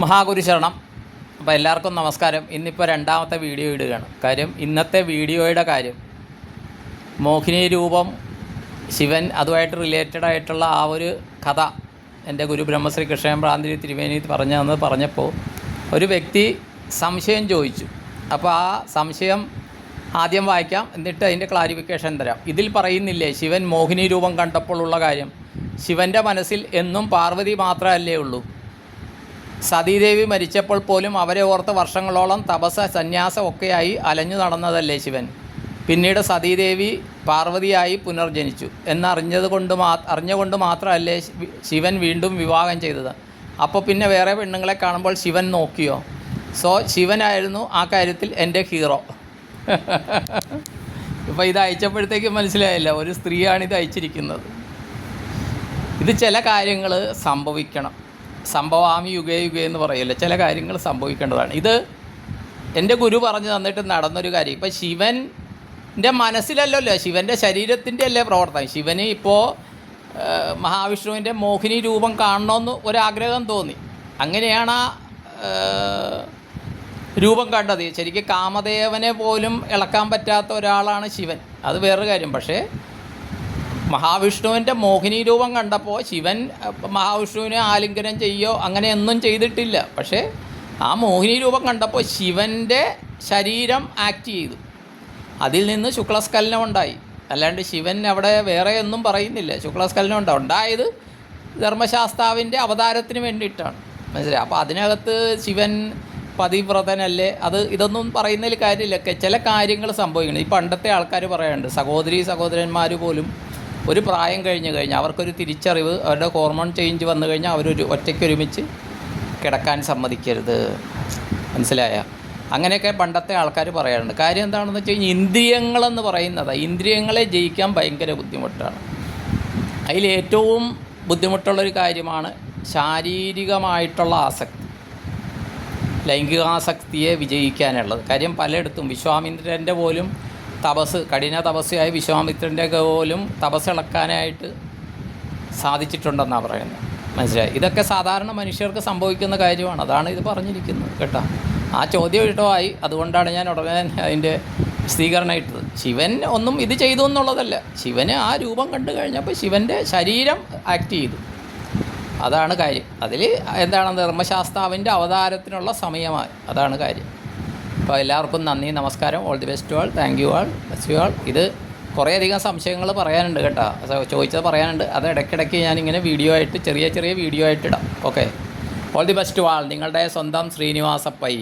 മഹാഗുരു ശരണം അപ്പോൾ എല്ലാവർക്കും നമസ്കാരം. ഇന്നിപ്പോൾ രണ്ടാമത്തെ വീഡിയോ ഇടുകയാണ്. കാര്യം ഇന്നത്തെ വീഡിയോയുടെ കാര്യം മോഹിനി രൂപം ശിവൻ അതുമായിട്ട് റിലേറ്റഡ് ആയിട്ടുള്ള ആ ഒരു കഥ എന്റെ ഗുരു ബ്രഹ്മശ്രീ കൃഷ്ണൻ പ്രാന്തിരി തിരുവേനി പറഞ്ഞതെന്ന് പറഞ്ഞപ്പോൾ ഒരു വ്യക്തി സംശയം ചോദിച്ചു. അപ്പോൾ ആ സംശയം ആദ്യം വായിക്കാം എന്നിട്ട് അതിന്റെ ക്ലാരിഫിക്കേഷൻ തരാം. ഇതിൽ പറയുന്നില്ലേ ശിവൻ മോഹിനി രൂപം കണ്ടപ്പോഴുള്ള കാര്യം ശിവന്റെ മനസ്സിൽ എന്നും പാർവതി മാത്രമല്ലേ ഉള്ളൂ. സതീദേവി മരിച്ചപ്പോൾ പോലും അവരെ ഓർത്ത് വർഷങ്ങളോളം തപസ സന്യാസം ഒക്കെയായി അലഞ്ഞു നടന്നതല്ലേ ശിവൻ. പിന്നീട് സതീദേവി പാർവതിയായി പുനർജനിച്ചു. എന്നറിഞ്ഞത് കൊണ്ട് മാ അറിഞ്ഞുകൊണ്ട് മാത്രമല്ലേ ശിവൻ വീണ്ടും വിവാഹം ചെയ്തത്. അപ്പോൾ പിന്നെ വേറെ പെണ്ണുങ്ങളെ കാണുമ്പോൾ ശിവൻ നോക്കിയോ? സോ ശിവനായിരുന്നു ആ കാര്യത്തിൽ എന്റെ ഹീറോ. ഇപ്പോൾ ഇത് അയച്ചപ്പോഴത്തേക്ക് മനസ്സിലായില്ല ഒരു സ്ത്രീയാണ് ഇത് അയച്ചിരിക്കുന്നത്. ഇത് ചില കാര്യങ്ങൾ സംഭവിക്കണം. സംഭവാമി യുഗേ യുഗേ എന്ന് പറയില്ല? ചില കാര്യങ്ങൾ സംഭവിക്കേണ്ടതാണ്. ഇത് എന്റെ ഗുരു പറഞ്ഞു തന്നിട്ട് നടന്നൊരു കാര്യം. ഇപ്പം ശിവന്റെ മനസ്സിലല്ലല്ലോ ശിവന്റെ ശരീരത്തിന്റെ അല്ലേ പ്രവർത്തനം. ശിവന് ഇപ്പോൾ മഹാവിഷ്ണുവിന്റെ മോഹിനി രൂപം കാണണമെന്ന് ഒരാഗ്രഹം തോന്നി. അങ്ങനെയാണ് ആ രൂപം കണ്ടത്. ശരിക്കും കാമദേവനെ പോലും ഇളക്കാൻ പറ്റാത്ത ഒരാളാണ് ശിവൻ. അത് വേറൊരു കാര്യം. പക്ഷേ മഹാവിഷ്ണുവിന്റെ മോഹിനി രൂപം കണ്ടപ്പോൾ ശിവൻ മഹാവിഷ്ണുവിനെ ആലിംഗനം ചെയ്യോ അങ്ങനെയൊന്നും ചെയ്തിട്ടില്ല. പക്ഷേ ആ മോഹിനി രൂപം കണ്ടപ്പോൾ ശിവന്റെ ശരീരം ആക്ട് ചെയ്തു. അതിൽ നിന്ന് ശുക്ലസ്കലനം ഉണ്ടായി. അല്ലാണ്ട് ശിവൻ അവിടെ വേറെ ഒന്നും പറയുന്നില്ല. ശുക്ലസ്കലനം ഉണ്ടാവും ഉണ്ടായത് ധർമ്മശാസ്താവിന്റെ അവതാരത്തിന് വേണ്ടിയിട്ടാണ്. മനസ്സിലായി? അപ്പോൾ അതിനകത്ത് ശിവൻ പതിവ്രതനല്ലേ? അത് ഇതൊന്നും പറയുന്നതിൽ കാര്യമില്ല. ചില കാര്യങ്ങൾ സംഭവിക്കുന്നു ഈ പണ്ടത്തെ ആൾക്കാർ പറയാറുണ്ട് സഹോദരി സഹോദരന്മാർ പോലും ഒരു പ്രായം കഴിഞ്ഞ് കഴിഞ്ഞാൽ അവർക്കൊരു തിരിച്ചറിവ് അവരുടെ ഹോർമോൺ ചേഞ്ച് വന്നു കഴിഞ്ഞാൽ അവരൊരു ഒറ്റയ്ക്കൊരുമിച്ച് കിടക്കാൻ സമ്മതിക്കരുത്. മനസ്സിലായ? അങ്ങനെയൊക്കെ പണ്ടത്തെ ആൾക്കാർ പറയാറുണ്ട്. കാര്യം എന്താണെന്ന് വെച്ച് കഴിഞ്ഞാൽ ഇന്ദ്രിയങ്ങളെന്ന് പറയുന്നത് ഇന്ദ്രിയങ്ങളെ ജയിക്കാൻ ഭയങ്കര ബുദ്ധിമുട്ടാണ്. അതിലേറ്റവും ബുദ്ധിമുട്ടുള്ളൊരു കാര്യമാണ് ശാരീരികമായിട്ടുള്ള ആസക്തി. ലൈംഗികാസക്തിയെ വിജയിക്കാനുള്ളത്. കാര്യം പലയിടത്തും വിശ്വാമിന്ദ്രന്റെ പോലും തപസ് കഠിന തപസ്യായ വിശ്വാമിത്രന്റെ പോലും തപസ് ഇളക്കാനായിട്ട് സാധിച്ചിട്ടുണ്ടെന്നാണ് പറയുന്നത്. മനസ്സിലായി? ഇതൊക്കെ സാധാരണ മനുഷ്യർക്ക് സംഭവിക്കുന്ന കാര്യമാണ്. അതാണ് ഇത് പറഞ്ഞിരിക്കുന്നത് കേട്ടോ. ആ ചോദ്യം ഇഷ്ടമായി അതുകൊണ്ടാണ് ഞാൻ ഉടനെ അതിന്റെ വിശദീകരണം ഇട്ടത്. ശിവൻ ഒന്നും ഇത് ചെയ്തു എന്നുള്ളതല്ല. ശിവന് ആ രൂപം കണ്ടു കഴിഞ്ഞപ്പോൾ ശിവന്റെ ശരീരം ആക്ട് ചെയ്തു. അതാണ് കാര്യം. അതിൽ എന്താണ് ധർമ്മശാസ്താവിന്റെ അവതാരത്തിനുള്ള സമയമായി. അതാണ് കാര്യം. അപ്പോൾ എല്ലാവർക്കും നന്ദി നമസ്കാരം. All the best all thank you all bus you all ഇത് കുറേയധികം സംശയങ്ങൾ പറയാനുണ്ട് കേട്ടോ. ചോദിച്ചത് പറയാനുണ്ട്. അത് ഇടയ്ക്കിടയ്ക്ക് ഞാനിങ്ങനെ വീഡിയോ ആയിട്ട് ചെറിയ ചെറിയ വീഡിയോ ആയിട്ട് ഇടാം. Okay all the best all നിങ്ങളുടെ സ്വന്തം ശ്രീനിവാസ പൈ